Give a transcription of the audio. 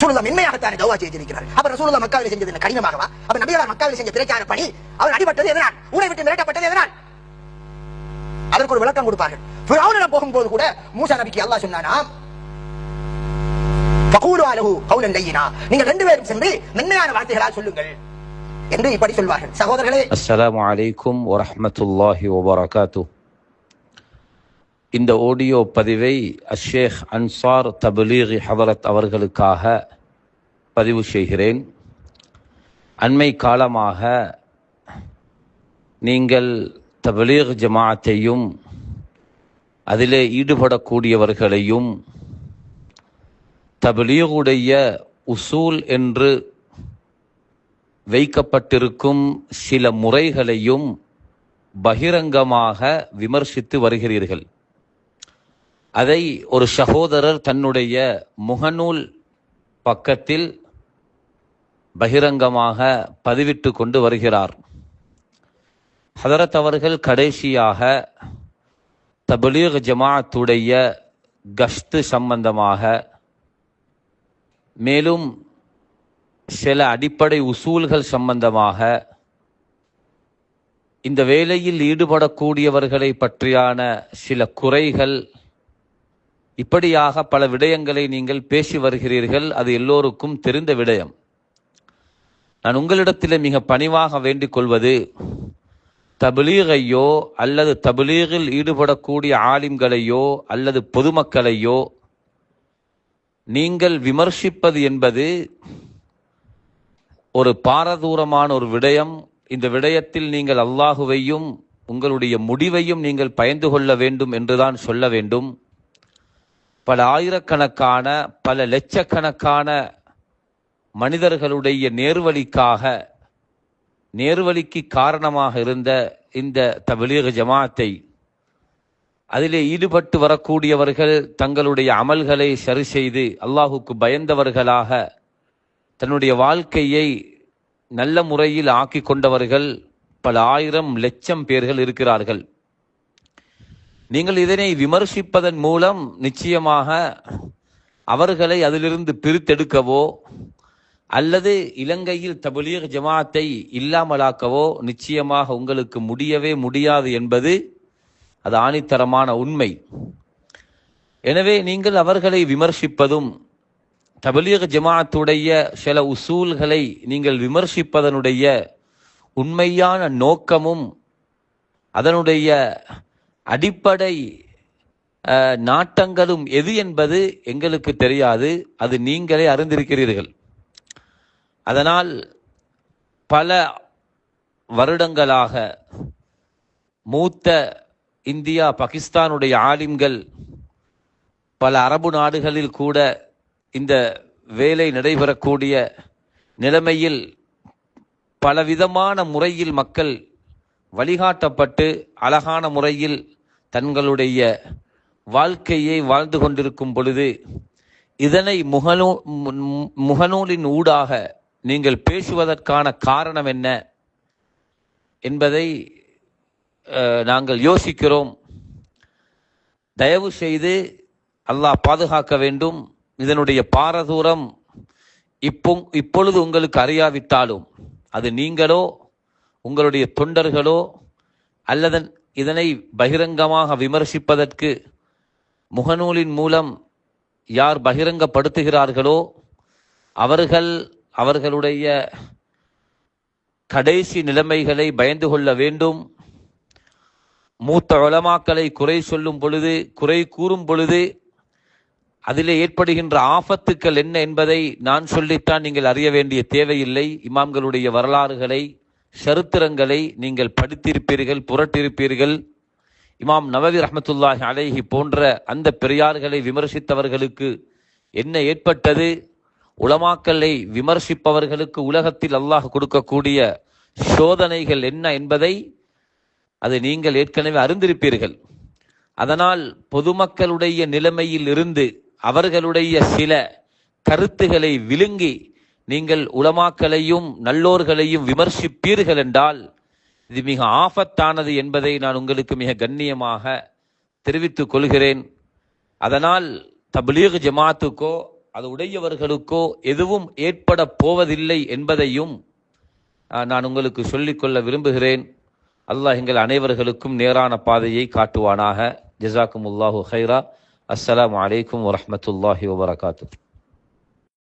ரசூலுல்லாஹ் மென்மையாகத்தானே தௌவா செய்திருக்கிறார் மக்காவில் செஞ்சது என்ன? கடினமாகவா? நபிகளார் மக்காவில் செஞ்ச பிரச்சார பணி அவர் அடிபட்டது எதனால்? ஊரை விட்டு மிரட்டப்பட்டது எதனால்? அதற்கு ஒரு விளக்கம் கொடுப்பார்கள். ஃபிரௌனிடம் போகும்போது கூட மூசா நபிக்கு அல்லாஹ் சொன்னானா ஃபகூலு அலஹு லையினா. ரெண்டு பேரும் சென்று மென்மையான வார்த்தைகளால் சொல்லுங்கள் என்று இப்படி சொல்வார்கள். சகோதரர்களே அஸ்ஸலாமு அலைக்கும் வரஹ்மத்துல்லாஹி வபரகாத்து இந்த ஆடியோ பதிவை அஷேக் அன்சார் தபலீகி ஹவரத் அவர்களுக்காக பதிவு செய்கிறேன். அண்மை காலமாக நீங்கள் தபலீக் ஜமாத்தையும் அதிலே ஈடுபடக்கூடியவர்களையும் தபலீகுடைய உசூல் என்று வைக்கப்பட்டிருக்கும் சில முறைகளையும் பகிரங்கமாக விமர்சித்து வருகிறீர்கள். அதை ஒரு சகோதரர் தன்னுடைய முகநூல் பக்கத்தில் பகிரங்கமாக பதிவிட்டு கொண்டு வருகிறார். ஹதரத் அவர்கள் கடைசியாக தபலீக் ஜமாத்துடைய கஷ்து சம்பந்தமாக மேலும் சில அடிப்படை உசூல்கள் சம்பந்தமாக இந்த வேலையில் ஈடுபடக்கூடியவர்களை பற்றியான சில குறைகள் இப்படியாக பல விடயங்களை நீங்கள் பேசி வருகிறீர்கள். அது எல்லோருக்கும் தெரிந்த விடயம். நான் உங்களிடத்தில் மிக பணிவாக வேண்டிக் கொள்வது தபிலீகையோ அல்லது தபிலீகில் ஈடுபடக்கூடிய ஆலிம்களையோ அல்லது பொதுமக்களையோ நீங்கள் விமர்சிப்பது என்பது ஒரு பாரதூரமான ஒரு விடயம். இந்த விடயத்தில் நீங்கள் அல்லாஹுவையும் உங்களுடைய முடிவையும் நீங்கள் பயந்து கொள்ள வேண்டும் என்றுதான் சொல்ல வேண்டும். பல ஆயிரக்கணக்கான பல லட்சக்கணக்கான மனிதர்களுடைய நேர்வழிக்காக நேர்வழிக்கு காரணமாக இருந்த இந்த தபிலீக ஜமாத்தை அதிலே ஈடுபட்டு வரக்கூடியவர்கள் தங்களுடைய அமல்களை சரி செய்து அல்லாஹுக்கு பயந்தவர்களாக தன்னுடைய வாழ்க்கையை நல்ல முறையில் ஆக்கி கொண்டவர்கள் பல ஆயிரம் லட்சம் பேர்கள் இருக்கிறார்கள். நீங்கள் இதனை விமர்சிப்பதன் மூலம் நிச்சயமாக அவர்களை அதிலிருந்து பிரித்தெடுக்கவோ அல்லது இலங்கையில் தபலீக் ஜமாத்தை இல்லாமலாக்கவோ நிச்சயமாக உங்களுக்கு முடியவே முடியாது என்பது அது ஆணித்தரமான உண்மை. எனவே நீங்கள் அவர்களை விமர்சிப்பதும் தபலீக ஜமாத்துடைய சில உசூல்களை நீங்கள் விமர்சிப்பதனுடைய உண்மையான நோக்கமும் அதனுடைய அடிப்படை நாட்டங்களும் எது என்பது எங்களுக்கு தெரியாது. அது நீங்களே அறிந்திருக்கிறீர்கள். அதனால் பல வருடங்களாக மூத்த இந்தியா பாகிஸ்தானுடைய ஆலிம்கள் பல அரபு நாடுகளில் கூட இந்த வேலை நடைபெறக்கூடிய நிலைமையில் பலவிதமான முறையில் மக்கள் வழிகாட்டப்பட்டு அழகான முறையில் தங்களுடைய வாழ்க்கையை வாழ்ந்து கொண்டிருக்கும் பொழுது இதனை முகநூ முகநூலின் ஊடாக நீங்கள் பேசுவதற்கான காரணம் என்ன என்பதை நாங்கள் யோசிக்கிறோம். தயவு செய்து அல்லாஹ் பாதுகாக்க வேண்டும். இதனுடைய பாரதூரம் இப்போ இப்பொழுது உங்களுக்கு அறியாவிட்டாலும் அது நீங்களோ உங்களுடைய தொண்டர்களோ அல்லது இதனை பகிரங்கமாக விமர்சிப்பதற்கு முகநூலின் மூலம் யார் பகிரங்கப்படுத்துகிறார்களோ அவர்கள் அவர்களுடைய கடைசி நிலைமைகளை பயந்து கொள்ள வேண்டும். மூத்த உலமாக்களை குறை சொல்லும் பொழுது குறை கூறும் பொழுது அதிலே ஏற்படுகின்ற ஆபத்துக்கள் என்ன என்பதை நான் சொல்லித்தான் நீங்கள் அறிய வேண்டிய தேவையில்லை. இமாம்களுடைய வரலாறுகளை சரித்திரங்களை நீங்கள் படித்திருப்பீர்கள் புரட்டிருப்பீர்கள் இமாம் நவவி ரஹமத்துல்லாஹி அலைஹி போன்ற அந்த பெரியார்களை விமர்சித்தவர்களுக்கு என்ன ஏற்பட்டது? உளமாக்களை விமர்சிப்பவர்களுக்கு உலகத்தில் அல்லாஹ் கொடுக்கக்கூடிய சோதனைகள் என்ன என்பதை அது நீங்கள் ஏற்கனவே அறிந்திருப்பீர்கள். அதனால் பொதுமக்களுடைய நிலைமையில் இருந்து அவர்களுடைய சில கருத்துகளை விழுங்கி நீங்கள் உலமாக்களையும் நல்லோர்களையும் விமர்சிப்பீர்கள் என்றால் இது மிக ஆபத்தானது என்பதை நான் உங்களுக்கு மிக கண்ணியமாக தெரிவித்துக் கொள்கிறேன். அதனால் தப்லீக் ஜமாத்துக்கோ அது உடையவர்களுக்கோ எதுவும் ஏற்பட போவதில்லை என்பதையும் நான் உங்களுக்கு சொல்லிக்கொள்ள விரும்புகிறேன். அல்லாஹ் எங்கள் அனைவர்களுக்கும் நேரான பாதையை காட்டுவானாக. ஜஸாக்குமுல்லாஹு ஹைரா அஸ்லாம் வலைக்கம் வரமத்துல்லாஹி வபரகாத்து